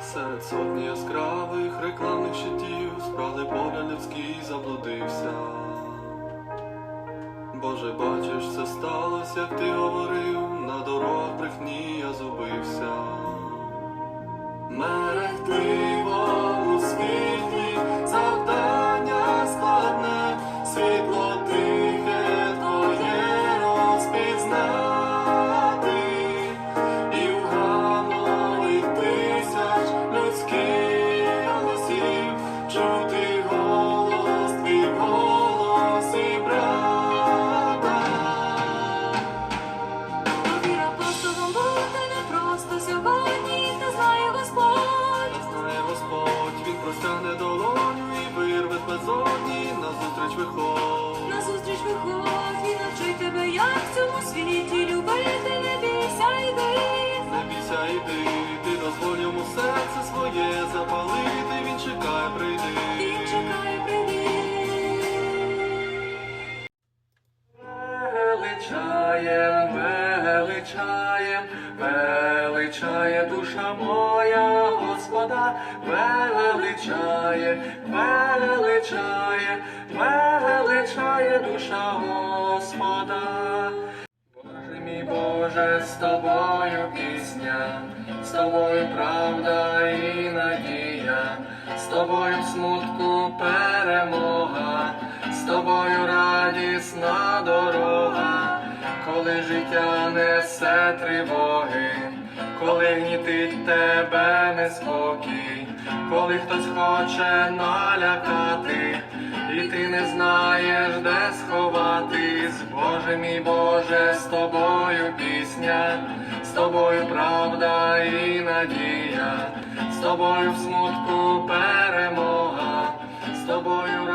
Серед сотні яскравих рекламних щитів Спрали погляд людський заблудився. Боже, бачиш, це сталося, як ти говорив, на дорогах брехні я зубився. Запалити, він чекає, прийди. Він чекає, прийди. Величаєм, величаєм, величає душа моя, Господа, величає, величає, величає душа Господа. Боже мій Боже, з тобою пісня, з тобою правда з тобою в смутку перемога, з тобою радісна дорога, коли життя несе тривоги, коли гнітить тебе неспокій, коли хтось хоче налякати, і ти не знаєш, де радість, Боже мій Боже, з тобою пісня, з тобою правда і надія, з тобою в смутку перемога, з тобою.